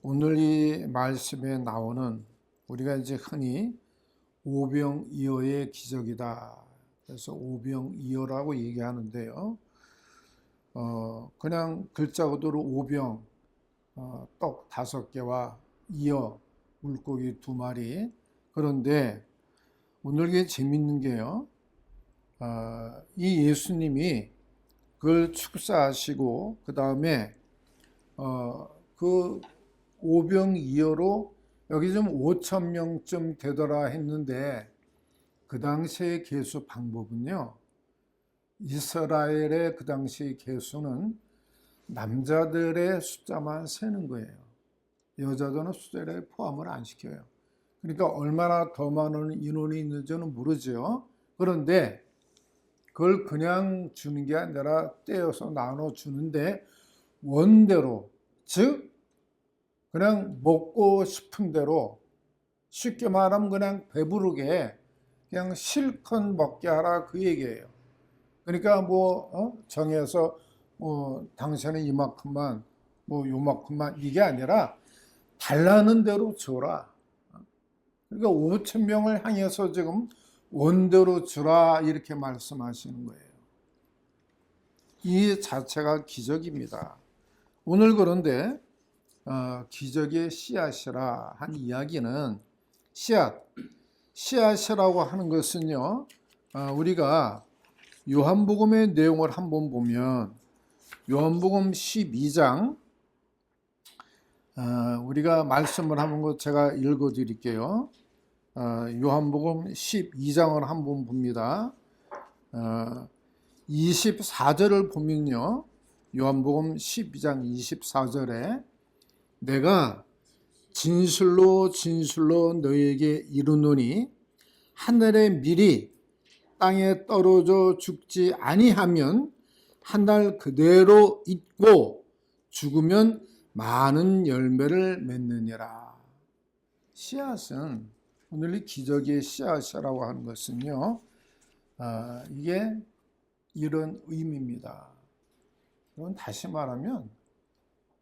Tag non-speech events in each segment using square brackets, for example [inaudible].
오늘 이 말씀에 나오는 우리가 이제 흔히 오병이어의 기적이다. 그래서 오병이어라고 얘기하는데요. 어, 그냥 글자 그대로 오병, 어, 떡 다섯 개와 이어, 물고기 두 마리. 그런데 오늘 게 재밌는 게요. 어, 이 예수님이 그걸 축사하시고 그 다음에 어, 그 오병이어로 여기 좀 5천 명쯤 되더라 했는데 그 당시의 계수 방법은요. 이스라엘의 그 당시 계수는 남자들의 숫자만 세는 거예요. 여자들은 숫자에 포함을 안 시켜요. 그러니까 얼마나 더 많은 인원이 있는지는 모르죠. 그런데 그걸 그냥 주는 게 아니라 떼어서 나눠 주는데 원대로 즉 그냥 먹고 싶은 대로 쉽게 말하면 그냥 배부르게 그냥 실컷 먹게 하라 그 얘기예요. 그러니까 뭐 어? 정해서 뭐 당신은 이만큼만 뭐 요만큼만 이게 아니라 달라는 대로 줘라. 그러니까 5천 명을 향해서 지금 원대로 주라 이렇게 말씀하시는 거예요. 이 자체가 기적입니다. 오늘 그런데 어, 기적의 씨앗이라 한 이야기는 씨앗, 씨앗이라고 하는 것은요, 어, 우리가 요한복음의 내용을 한번 보면 요한복음 12장 어, 우리가 말씀을 한번 거 제가 읽어 드릴게요. 어, 요한복음 12장을 한번 봅니다. 어, 24절을 보면요. 요한복음 12장 24절에 내가 진실로 진실로 너에게 이르노니 하늘의 밀이 땅에 떨어져 죽지 아니하면 한 달 그대로 있고 죽으면 많은 열매를 맺느니라. 씨앗은 오늘 이 기적의 씨앗이라고 하는 것은요, 아, 이게 이런 의미입니다. 이건 다시 말하면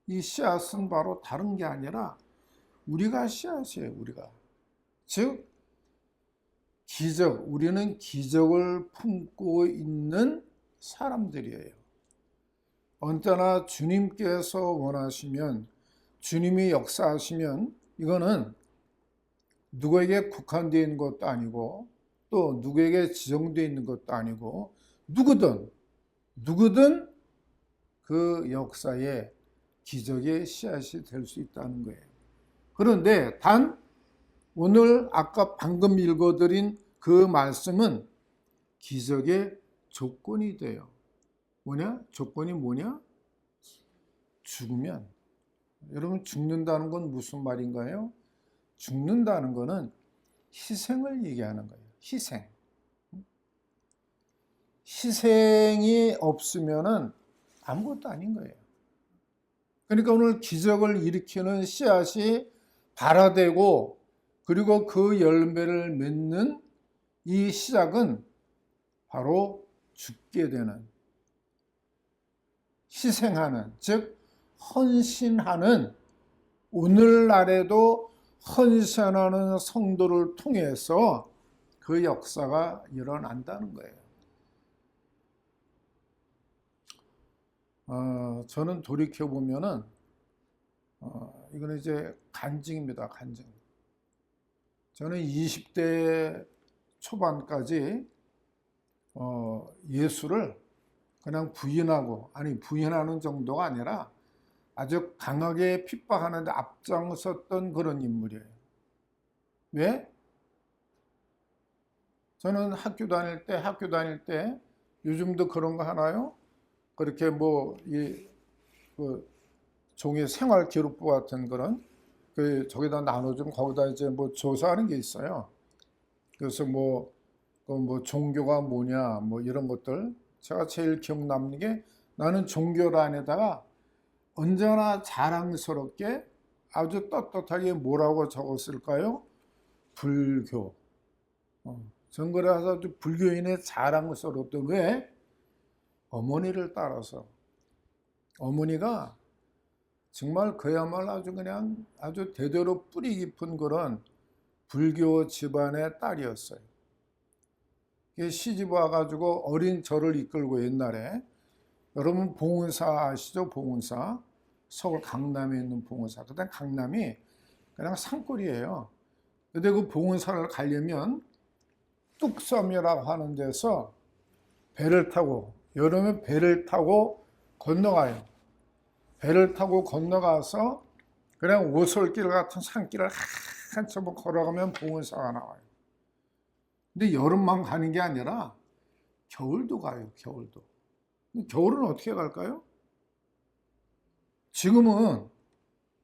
이 씨앗은 바로 다른 게 아니라 우리가 씨앗이에요, 우리가. 즉, 기적, 우리는 기적을 품고 있는 사람들이에요. 언제나 주님께서 원하시면, 주님이 역사하시면, 이거는 누구에게 국한되어 있는 것도 아니고, 또 누구에게 지정되어 있는 것도 아니고, 누구든, 누구든 그 역사에 기적의 씨앗이 될 수 있다는 거예요. 그런데 단 오늘 아까 방금 읽어드린 그 말씀은 기적의 조건이 돼요. 뭐냐? 조건이 뭐냐? 죽으면. 여러분, 죽는다는 건 무슨 말인가요? 죽는다는 것은 희생을 얘기하는 거예요. 희생. 희생이 없으면은 아무것도 아닌 거예요. 그러니까 오늘 기적을 일으키는 씨앗이 발화되고 그리고 그 열매를 맺는 이 시작은 바로 죽게 되는 희생하는 즉 헌신하는 오늘날에도 헌신하는 성도를 통해서 그 역사가 일어난다는 거예요. 어, 저는 돌이켜 보면은 어, 이거는 이제 간증입니다. 간증. 저는 20대 초반까지 어, 예수를 그냥 부인하고 아니 부인하는 정도가 아니라 아주 강하게 핍박하는데 앞장섰던 그런 인물이에요. 왜? 저는 학교 다닐 때 학교 다닐 때 요즘도 그런 거 하나요? 그렇게 뭐이 그 종이 생활 기록부 같은 그런 그 저기다 나눠주면 거기다 이제 뭐 조사하는 게 있어요. 그래서 뭐, 그뭐 종교가 뭐냐 뭐 이런 것들 제가 제일 기억 남는 게 나는 종교란에다가 언제나 자랑스럽게 아주 떳떳하게 뭐라고 적었을까요? 불교. 어, 전 그래서 불교인의 자랑스럽던 왜 어머니를 따라서 어머니가 정말 그야말로 아주 그냥 아주 대대로 뿌리 깊은 그런 불교 집안의 딸이었어요. 시집 와가지고 어린 저를 이끌고 옛날에 여러분 봉은사 아시죠? 봉은사 서울 강남에 있는 봉은사. 그때 강남이 그냥 산골이에요. 근데 그 봉은사를 가려면 뚝섬이라고 하는 데서 배를 타고 여름에 배를 타고 건너가요. 배를 타고 건너가서 그냥 오솔길 같은 산길을 한참 걸어가면 봉은사가 나와요. 근데 여름만 가는 게 아니라 겨울도 가요, 겨울도. 겨울은 어떻게 갈까요? 지금은,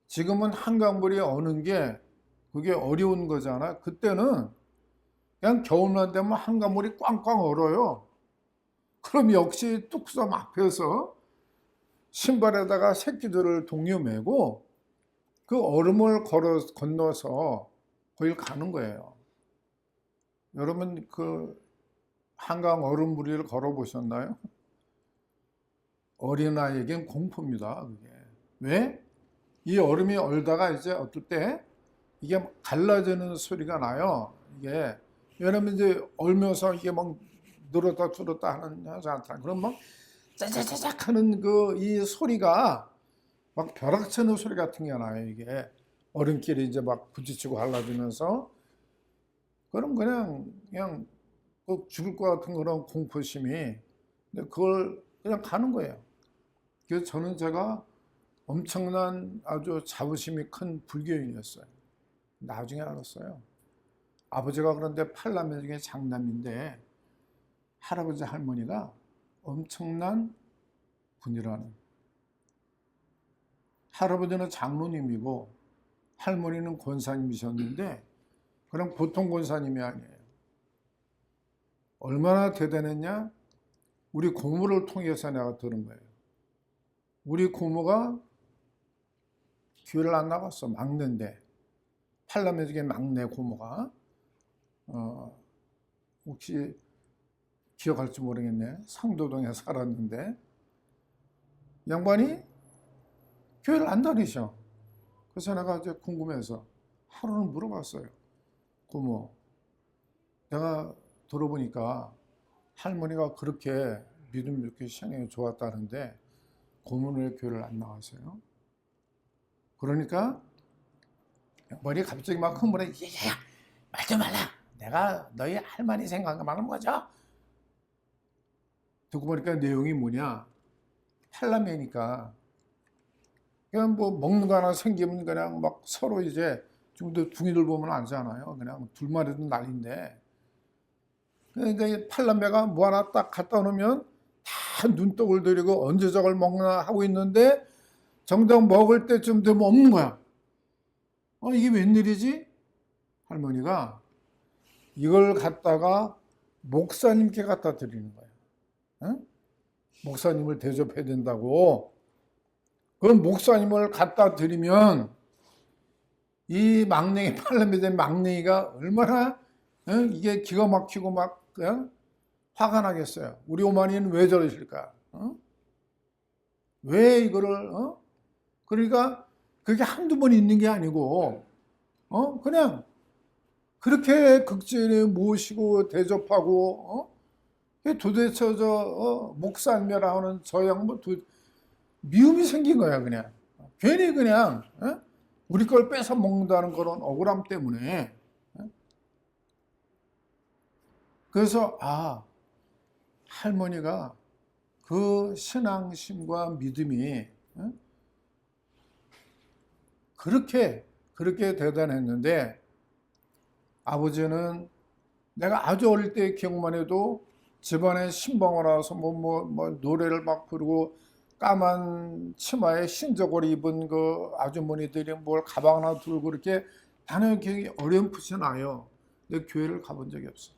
지금은 한강물이 어는 게 그게 어려운 거잖아. 그때는 그냥 겨울만 되면 한강물이 꽝꽝 얼어요. 그럼 역시 뚝섬 앞에서 신발에다가 새끼들을 동요 매고 그 얼음을 걸어 건너서 거길 가는 거예요. 여러분 그 한강 얼음무리를 걸어 보셨나요? 어린아이에겐 공포입니다. 그게 왜? 이 얼음이 얼다가 이제 어떨 때 이게 갈라지는 소리가 나요. 이게 왜냐면 이제 얼면서 이게 막 늘었다 줄었다 하는 않다. 그럼 막 짜자자작 하는 그 이 소리가 막 벼락 치는 소리 같은 게 나요. 이게 얼음길이 이제 막 부딪히고 갈라지면서 그럼 그냥 그냥 꼭 죽을 것 같은 그런 공포심이 근데 그걸 그냥 가는 거예요. 그래서 저는 제가 엄청난 아주 자부심이 큰 불교인이었어요. 나중에 알았어요. 아버지가 그런데 팔남매 중에 장남인데 할아버지 할머니가 엄청난 분이라는 할아버지는 장로님이고 할머니는 권사님이셨는데 그냥 보통 권사님이 아니에요. 얼마나 대단했냐? 우리 고모를 통해서 내가 들은 거예요. 우리 고모가 교회를 안 나갔어. 막내인데. 중에 막내 고모가. 어, 혹시 기억할지 모르겠네. 상도동에 살았는데. 양반이 교회를 안 다니셔. 그래서 내가 이제 궁금해서 하루는 물어봤어요. 고모, 내가 들어보니까 할머니가 그렇게 믿음 좋게 신앙이 좋았다는데 고모는 왜 교회를 안 나가세요? 그러니까 머리 갑자기 막 흥분해. 야야야, 말좀 말라. 내가 너희 할머니 생각만 하는 거죠? 듣고 보니까 내용이 뭐냐? 팔남매니까 그냥 뭐 먹는 거 하나 생기면 그냥 막 서로 이제 지금도 둥이들 보면 알잖아요. 그냥 둘만 해도 난리인데. 그러니까 팔남매가 뭐 하나 딱 갖다 놓으면 다 눈독을 들이고 언제 저걸 먹나 하고 있는데 정작 먹을 때쯤 되면 없는 거야. 어, 이게 웬일이지? 할머니가 이걸 갖다가 목사님께 갖다 드리는 거야. 응? 목사님을 대접해야 된다고. 그럼 목사님을 갖다 드리면 이 막냉이 팔남매 된 막냉이가 얼마나 어? 이게 기가 막히고 막 어? 화가 나겠어요. 우리 어머니는 왜 저러실까? 어? 왜 이거를 어? 그러니까 그게 한두 번 있는 게 아니고 어 그냥 그렇게 극진에 모시고 대접하고 어? 도대체 저 어? 목사님이라 하는 저 양반 도, 미움이 생긴 거야 그냥 괜히 그냥 어? 우리 걸 뺏어 먹는다는 그런 억울함 때문에 어? 그래서 아 할머니가 그 신앙심과 믿음이 어? 그렇게 그렇게 대단했는데 아버지는 내가 아주 어릴 때 기억만 해도 집안에 신방을 와서 뭐, 뭐, 뭐 노래를 막 부르고 까만 치마에 흰저고리 입은 그 아주머니들이 뭘 가방 하나 들고 그렇게 다니는 기억이 어렴풋이 나요. 근데 교회를 가본 적이 없어.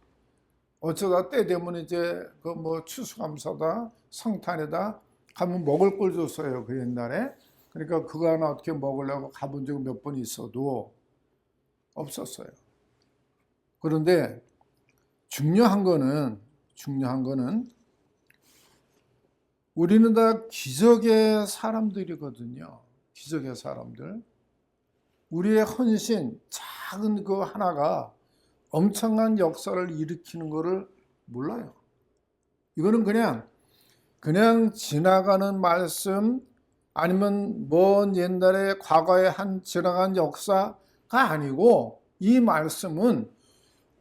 어쩌다 때 되면 이제 그 뭐 추수감사다 성탄에다 가면 먹을 걸 줬어요. 그 옛날에. 그러니까 그거 하나 어떻게 먹으려고 가본 적이 몇번 있어도 없었어요. 그런데 중요한 거는 중요한 거는 우리는 다 기적의 사람들이거든요. 기적의 사람들. 우리의 헌신, 작은 그 하나가 엄청난 역사를 일으키는 것을 몰라요. 이거는 그냥, 그냥 지나가는 말씀 아니면 먼 옛날에 과거에 한 지나간 역사가 아니고 이 말씀은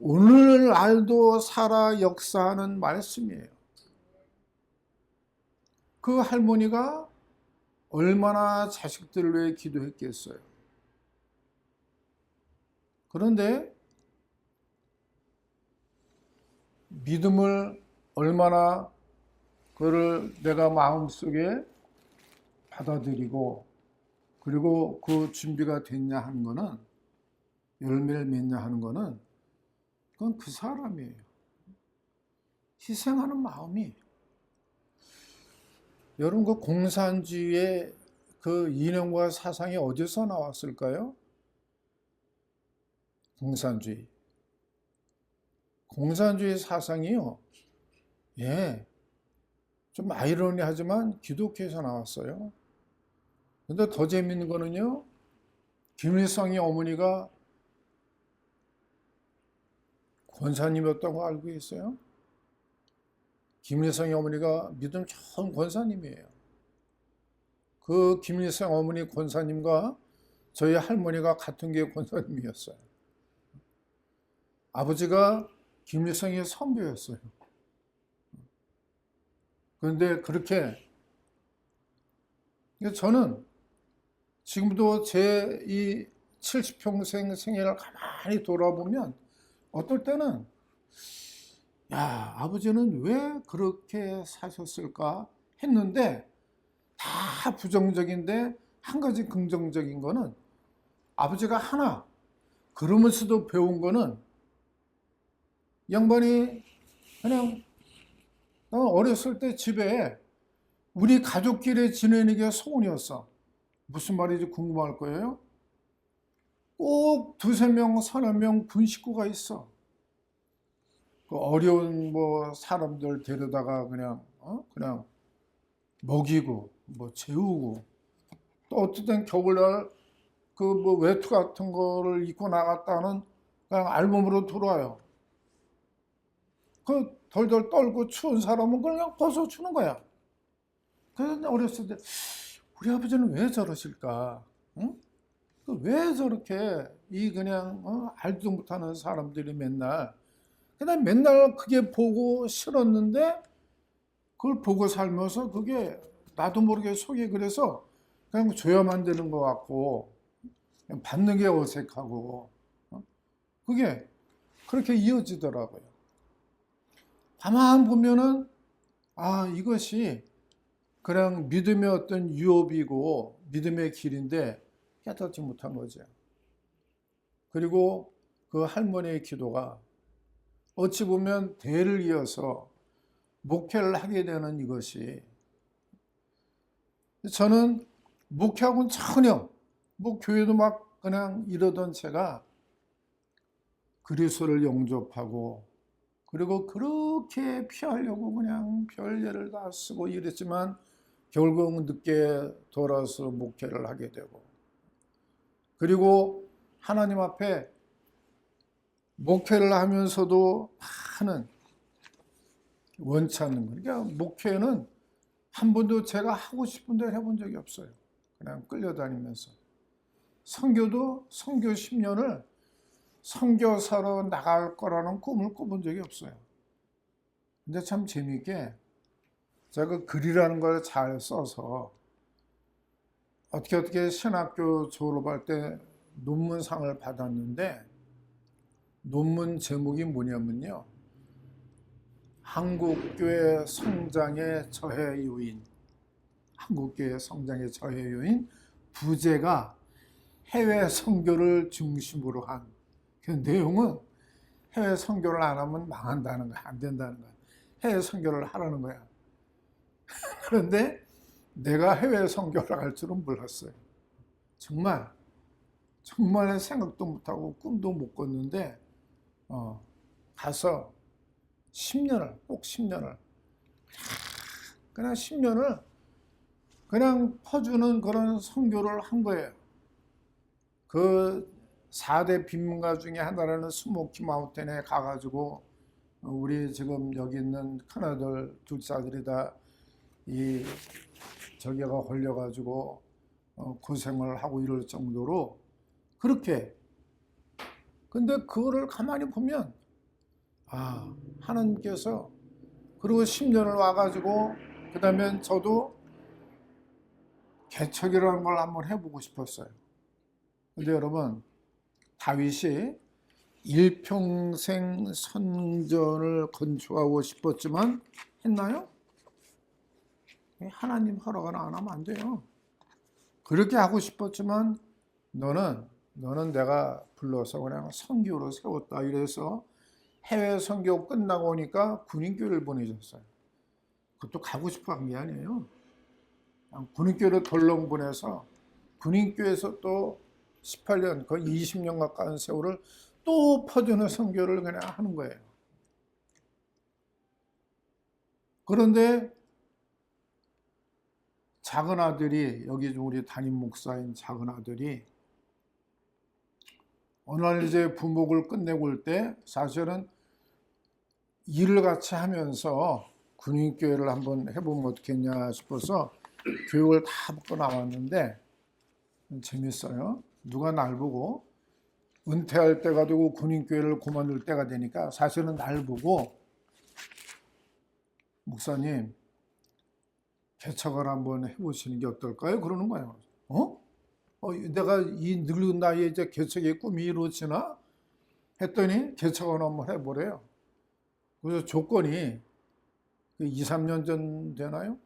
오늘날도 살아 역사하는 말씀이에요. 그 할머니가 얼마나 자식들을 위해 기도했겠어요. 그런데 믿음을 얼마나 그를 내가 마음속에 받아들이고 그리고 그 준비가 됐냐 하는 거는 열매를 맺냐 하는 거는 그건 그 사람이에요. 희생하는 마음이 여러분 그 공산주의의 그 이념과 사상이 어디서 나왔을까요? 공산주의. 공산주의 사상이요. 예. 좀 아이러니하지만 기독교에서 나왔어요. 근데 더 재밌는 거는요. 김일성의 어머니가 권사님이었다고 알고 있어요. 김일성의 어머니가 믿음 좋은 권사님이에요. 그 김일성 어머니 권사님과 저희 할머니가 같은 교 권사님이었어요. 아버지가 김일성의 선배였어요. 그런데 그렇게 저는 지금도 제 이 70평생 생애를 가만히 돌아보면 어떨 때는 야, 아버지는 왜 그렇게 사셨을까 했는데 다 부정적인데 한 가지 긍정적인 거는 아버지가 하나 그러면서도 배운 거는 양반이 그냥 어렸을 때 집에 우리 가족끼리 지내는 게 소원이었어. 무슨 말인지 궁금할 거예요? 꼭 두세 명, 서너 명 군 식구가 있어. 그 어려운 뭐 사람들 데려다가 그냥 어? 그냥 먹이고 뭐 재우고 또 어쨌든 겨울날 그 뭐 외투 같은 거를 입고 나갔다는 그냥 알몸으로 들어와요. 그 덜덜 떨고 추운 사람은 그냥 벗어 주는 거야. 그래서 어렸을 때 우리 아버지는 왜 저러실까? 응? 그왜 저렇게 이 그냥 어? 알지도 못하는 사람들이 맨날 그냥 맨날 그게 보고 싫었는데 그걸 보고 살면서 그게 나도 모르게 속이 그래서 그냥 줘야만 되는 것 같고 받는 게 어색하고 어? 그게 그렇게 이어지더라고요. 가만 보면은 아 이것이 그냥 믿음의 어떤 유업이고 믿음의 길인데 깨닫지 못한 거죠. 그리고 그 할머니의 기도가 어찌 보면 대를 이어서 목회를 하게 되는 이것이 저는 목회하고는 전혀 뭐 교회도 막 그냥 이러던 제가 그리스도를 영접하고 그리고 그렇게 피하려고 그냥 별일을 다 쓰고 이랬지만 결국 늦게 돌아서 목회를 하게 되고 그리고 하나님 앞에 목회를 하면서도 많은 원치 않는 거. 그러니까 목회는 한 번도 제가 하고 싶은 대로 해본 적이 없어요. 그냥 끌려다니면서. 성교도 성교 10년을 성교사로 나갈 거라는 꿈을 꿔본 적이 없어요. 근데 참 재미있게 제가 글이라는 걸 잘 써서 어떻게 어떻게 신학교 졸업할 때 논문상을 받았는데 논문 제목이 뭐냐면요. 한국교회 성장의 저해 요인. 한국교회 성장의 저해 요인. 부제가 해외 선교를 중심으로 한. 그 내용은 해외 선교를 안 하면 망한다는 거야. 안 된다는 거야. 해외 선교를 하라는 거야. [laughs] 그런데 내가 해외 선교를 할 줄은 몰랐어요. 정말 정말 생각도 못하고 꿈도 못 꿨는데 어, 가서 10년을, 꼭 10년을, 그냥 10년을 그냥 퍼주는 그런 선교를 한 거예요. 그 4대 빈문가 중에 하나라는 스모키 마운틴에 가가지고 우리 지금 여기 있는 큰아들 둘째 아들이 다이 저기가 걸려가지고 어, 고생을 하고 이럴 정도로 그렇게 근데 그거를 가만히 보면 아 하나님께서 그리고 10년을 와가지고 그 다음에 저도 개척이라는 걸 한번 해보고 싶었어요. 근데 여러분 다윗이 일평생 선전을 건축하고 싶었지만 했나요? 하나님 허락을 안 하면 안 돼요. 그렇게 하고 싶었지만 너는 너는 내가 불러서 그냥 선교로 세웠다 이래서 해외 선교 끝나고 오니까 군인교를 보내줬어요. 그것도 가고 싶어 한 게 아니에요. 군인교를 덜렁 보내서 군인교에서 또 18년 거의 20년 가까운 세월을 또 퍼주는 선교를 그냥 하는 거예요. 그런데 작은 아들이 여기 우리 담임 목사인 작은 아들이 어느 날 이제 부목을 끝내고 올 때 사실은 일을 같이 하면서 군인교회를 한번 해보면 어떻겠냐 싶어서 교육을 다 받고 나왔는데 재밌어요. 누가 날 보고 은퇴할 때가 되고 군인교회를 그만둘 때가 되니까 사실은 날 보고 목사님 개척을 한번 해보시는 게 어떨까요? 그러는 거예요. 어? 어 내가 이 늙은 나이에 이제 개척의 꿈이 이루어지나? 했더니 개척을 한번 해보래요. 그래서 조건이 2, 3년 전 되나요?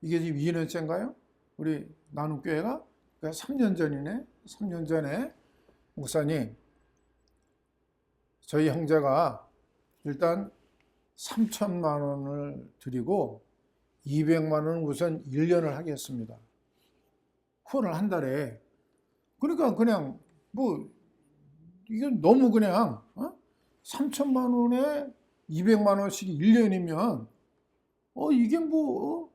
이게 지금 2년째인가요? 우리 나눔교회가? 그러니까 3년 전이네. 3년 전에 목사님, 저희 형제가 일단 3천만 원을 드리고 200만 원은 우선 1년을 하겠습니다. 후원을 한 달에. 그러니까 그냥 뭐 이건 너무 그냥 어? 3천만 원에 200만 원씩 1년이면 어 이게 뭐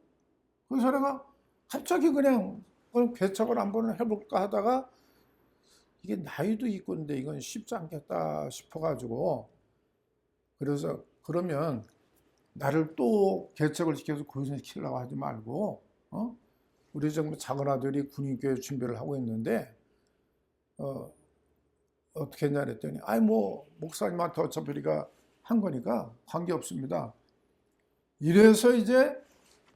어? 내가 갑자기 그냥 그럼 개척을 한번 해볼까 하다가 이게 나이도 있고인데 이건 쉽지 않겠다 싶어가지고 그래서 그러면 나를 또 개척을 시켜서 고생시키려고 하지 말고 어? 우리 정부 작은 아들이 군인교회 준비를 하고 있는데 어, 어떻게 했냐 그랬더니 아이 뭐 목사님한테 어차피 우리가 한 거니까 관계 없습니다. 이래서 이제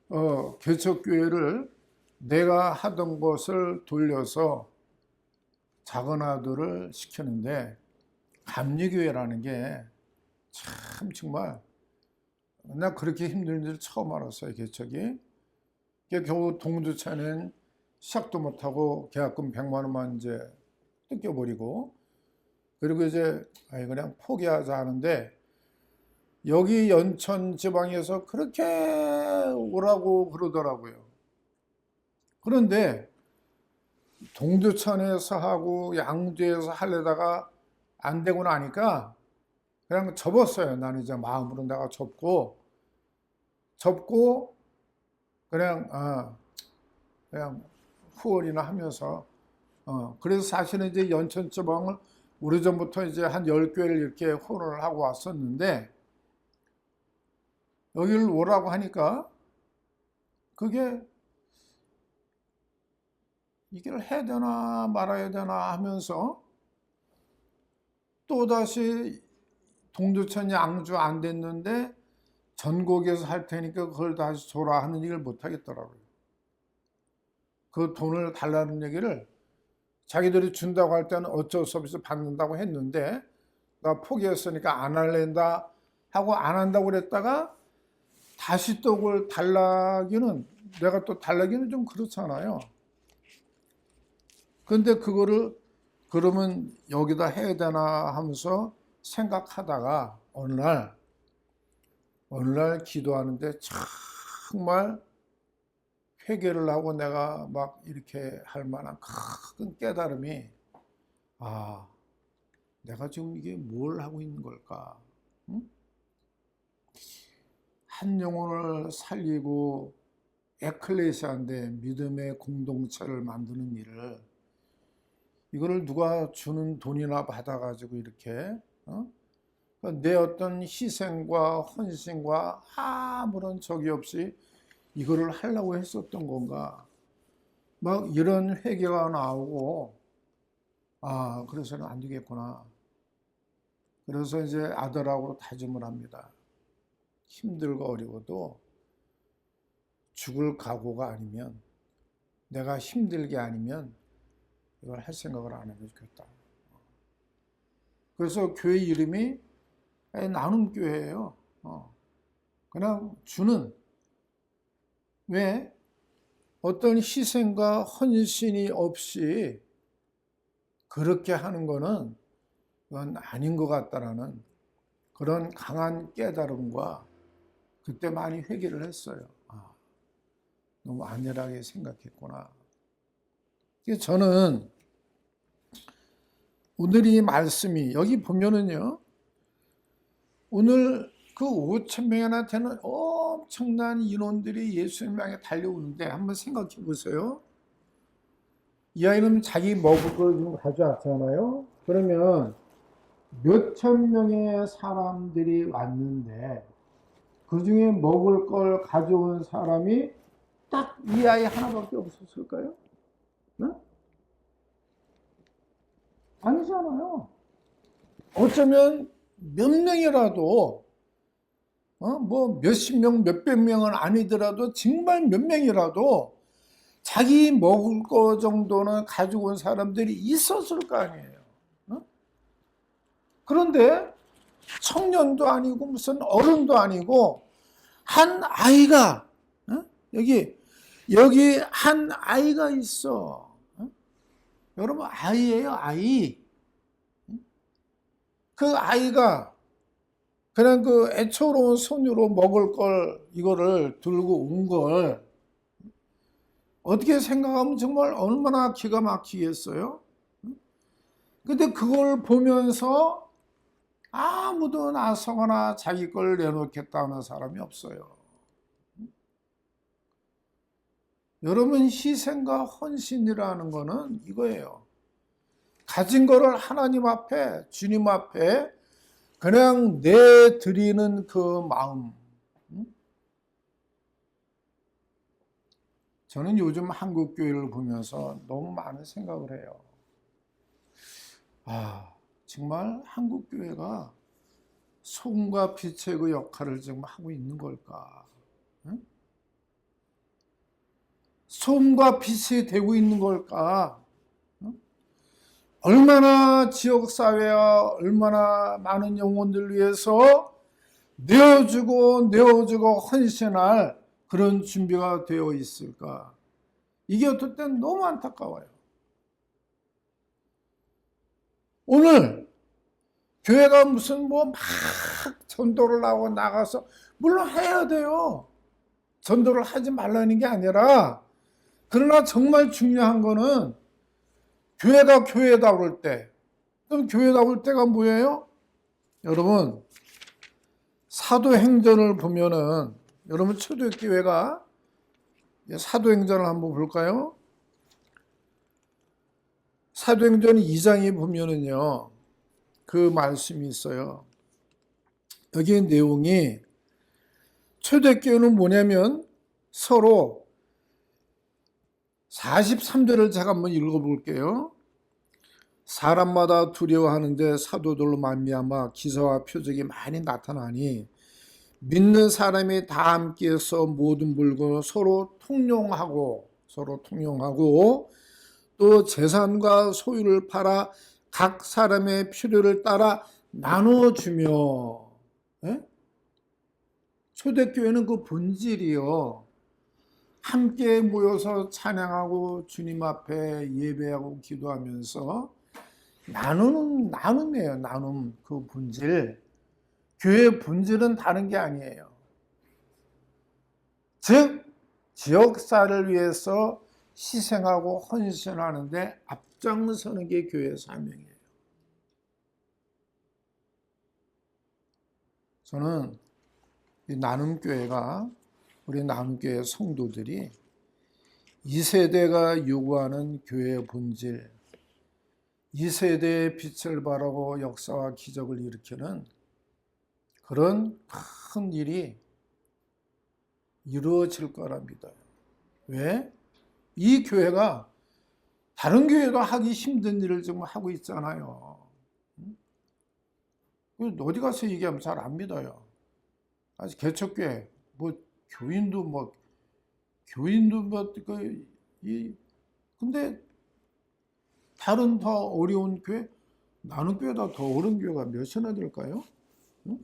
어, 개척교회를 내가 하던 것을 돌려서 작은 아들을 시키는데 감리교회라는 게 참 정말 나 그렇게 힘든 줄 처음 알았어요 개척이 겨우 동두차는 시작도 못하고 계약금 100만 원만 이제 뜯겨버리고 그리고 이제 아이 그냥 포기하자 하는데 여기 연천 지방에서 그렇게 오라고 그러더라고요. 그런데 동두천에서 하고 양주에서 하려다가 안 되고 나니까 그냥 접었어요. 나는 이제 마음으로 내가 접고 접고 그냥 어, 그냥 후원이나 하면서 어, 그래서 사실은 이제 연천 지방을 오래전부터 이제 한 10교회를 이렇게 후원을 하고 왔었는데 여기를 오라고 하니까 그게 이걸 해야 되나 말아야 되나 하면서 또다시 동두천 양주 안 됐는데 전국에서 할 테니까 그걸 다시 줘라 하는 얘기를 못 하겠더라고요. 그 돈을 달라는 얘기를 자기들이 준다고 할 때는 어쩔 수 없이 받는다고 했는데 나 포기했으니까 안 할랜다 하고 안 한다고 그랬다가 다시 또 그걸 달라기는 내가 또 달라기는 좀 그렇잖아요. 근데 그거를 그러면 여기다 해야 되나 하면서 생각하다가 어느 날 어느 날 기도하는데 정말 회개를 하고 내가 막 이렇게 할 만한 큰 깨달음이 아 내가 지금 이게 뭘 하고 있는 걸까? 응? 한 영혼을 살리고 에클레시아인데 믿음의 공동체를 만드는 일을 이거를 누가 주는 돈이나 받아가지고 이렇게 어? 내 어떤 희생과 헌신과 아무런 적이 없이 이거를 하려고 했었던 건가? 막 이런 회개가 나오고 아 그래서는 안 되겠구나. 그래서 이제 아들하고 다짐을 합니다. 힘들고 어려워도 죽을 각오가 아니면 내가 힘들게 아니면 이걸 할 생각을 안 해도 좋겠다. 그래서 교회 이름이 나눔 교회예요. 어. 그냥 주는 왜 어떤 희생과 헌신이 없이 그렇게 하는 거는 그건 아닌 것 같다라는 그런 강한 깨달음과 그때 많이 회개를 했어요. 아, 너무 안일하게 생각했구나. 저는 오늘 이 말씀이 여기 보면은요. 오늘 그 5천 명한테는 엄청난 인원들이 예수님 향해 달려오는데 한번 생각해 보세요. 이 아이는 자기 먹을 걸좀 가져왔잖아요. 그러면 몇 천 명의 사람들이 왔는데 그 중에 먹을 걸 가져온 사람이 딱 이 아이 하나밖에 없었을까요? 네? 아니잖아요. 어쩌면 몇 명이라도 어? 뭐 몇십 명, 몇백 명은 아니더라도 정말 몇 명이라도 자기 먹을 거 정도는 가지고 온 사람들이 있었을 거 아니에요. 어? 그런데 청년도 아니고 무슨 어른도 아니고 한 아이가 어? 여기 여기 한 아이가 있어. 어? 여러분 아이예요 아이. 그 아이가 그냥 그 애처로운 손으로 먹을 걸 이거를 들고 온 걸 어떻게 생각하면 정말 얼마나 기가 막히겠어요? 근데 그걸 보면서 아무도 나서거나 자기 걸 내놓겠다는 사람이 없어요. 여러분 희생과 헌신이라는 거는 이거예요. 가진 거를 하나님 앞에 주님 앞에 그냥 내드리는 그 마음. 저는 요즘 한국 교회를 보면서 너무 많은 생각을 해요. 아, 정말 한국 교회가 소금과 빛의 그 역할을 지금 하고 있는 걸까? 응? 소금과 빛이 되고 있는 걸까? 얼마나 지역사회와 얼마나 많은 영혼들 위해서 내어주고 내어주고 헌신할 그런 준비가 되어 있을까? 이게 어떨 땐 너무 안타까워요. 오늘 교회가 무슨 뭐 막 전도를 하고 나가서 물론 해야 돼요. 전도를 하지 말라는 게 아니라 그러나 정말 중요한 거는 교회가 교회다울 때 그럼 교회다울 때가 뭐예요? 여러분 사도행전을 보면은 여러분 초대교회가 사도행전을 한번 볼까요? 사도행전 2장에 보면은요 그 말씀이 있어요. 여기 내용이 초대교회는 뭐냐면 서로 43절을 제가 한번 읽어볼게요. 사람마다 두려워하는데 사도들로 말미암아 기사와 표적이 많이 나타나니 믿는 사람이 다 함께해서 모든 물건을 서로 통용하고 서로 통용하고 또 재산과 소유를 팔아 각 사람의 필요를 따라 나눠주며 에? 초대교회는 그 본질이요. 함께 모여서 찬양하고 주님 앞에 예배하고 기도하면서 나누는 나눔이에요. 나눔 그 본질. 교회 본질은 다른 게 아니에요. 즉 지역사를 위해서 희생하고 헌신하는데 앞장서는 게 교회 사명이에요. 저는 이 나눔 교회가 우리 나눔교회 성도들이 이 세대가 요구하는 교회의 본질, 이 세대의 빛을 발하고 역사와 기적을 일으키는 그런 큰 일이 이루어질 믿어요. 왜? 이 교회가 다른 교회가 하기 힘든 일을 지금 하고 있잖아요. 음? 어디 가서 얘기하면 잘 안 믿어요. 아직 개척교회, 뭐, 교인도 뭐, 교인도 뭐, 그, 이, 근데, 다른 더 어려운 교회, 나는 교회다 더 어려운 교회가 몇이나 될까요? 응?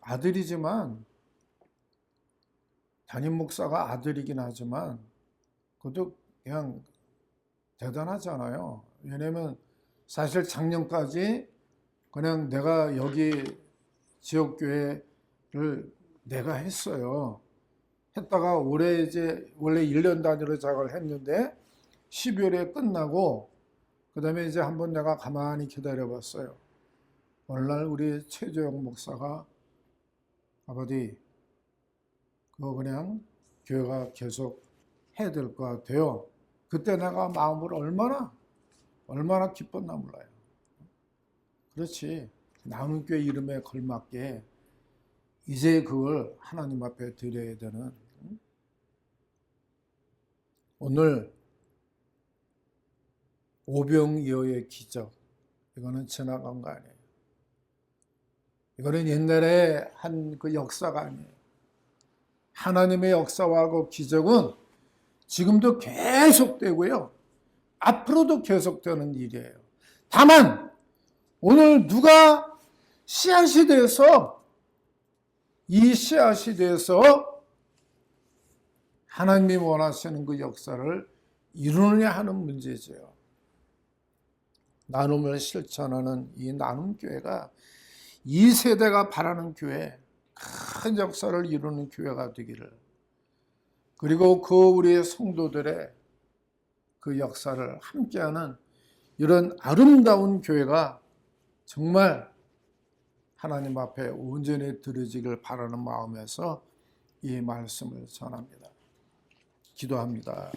아들이지만, 담임 목사가 아들이긴 하지만, 그것도 그냥 대단하잖아요. 왜냐면, 사실 작년까지 그냥 내가 여기 지역교회를 내가 했어요. 했다가 올해 이제 원래 1년 단위로 작업을 했는데 12월에 끝나고 그 다음에 이제 한번 내가 가만히 기다려 봤어요. 오늘날 우리 최조영 목사가 아버지 그거 그냥 교회가 계속 해야 될 것 같아요. 그때 내가 마음으로 얼마나 얼마나 기뻤나 몰라요. 그렇지. 나눔교회 이름에 걸맞게 이제 그걸 하나님 앞에 드려야 되는 오늘 오병이어의 기적 이거는 지나간 거 아니에요. 이거는 옛날에 한 그 역사가 아니에요. 하나님의 역사와 그 기적은 지금도 계속되고요. 앞으로도 계속되는 일이에요. 다만 오늘 누가 씨앗이 돼서 이 씨앗이 돼서 하나님이 원하시는 그 역사를 이루느냐 하는 문제죠. 나눔을 실천하는 이 나눔 교회가 이 세대가 바라는 교회, 큰 역사를 이루는 교회가 되기를 그리고 그 우리의 성도들의 그 역사를 함께하는 이런 아름다운 교회가 정말 하나님 앞에 온전히 드려지길 바라는 마음에서 이 말씀을 전합니다. 기도합니다.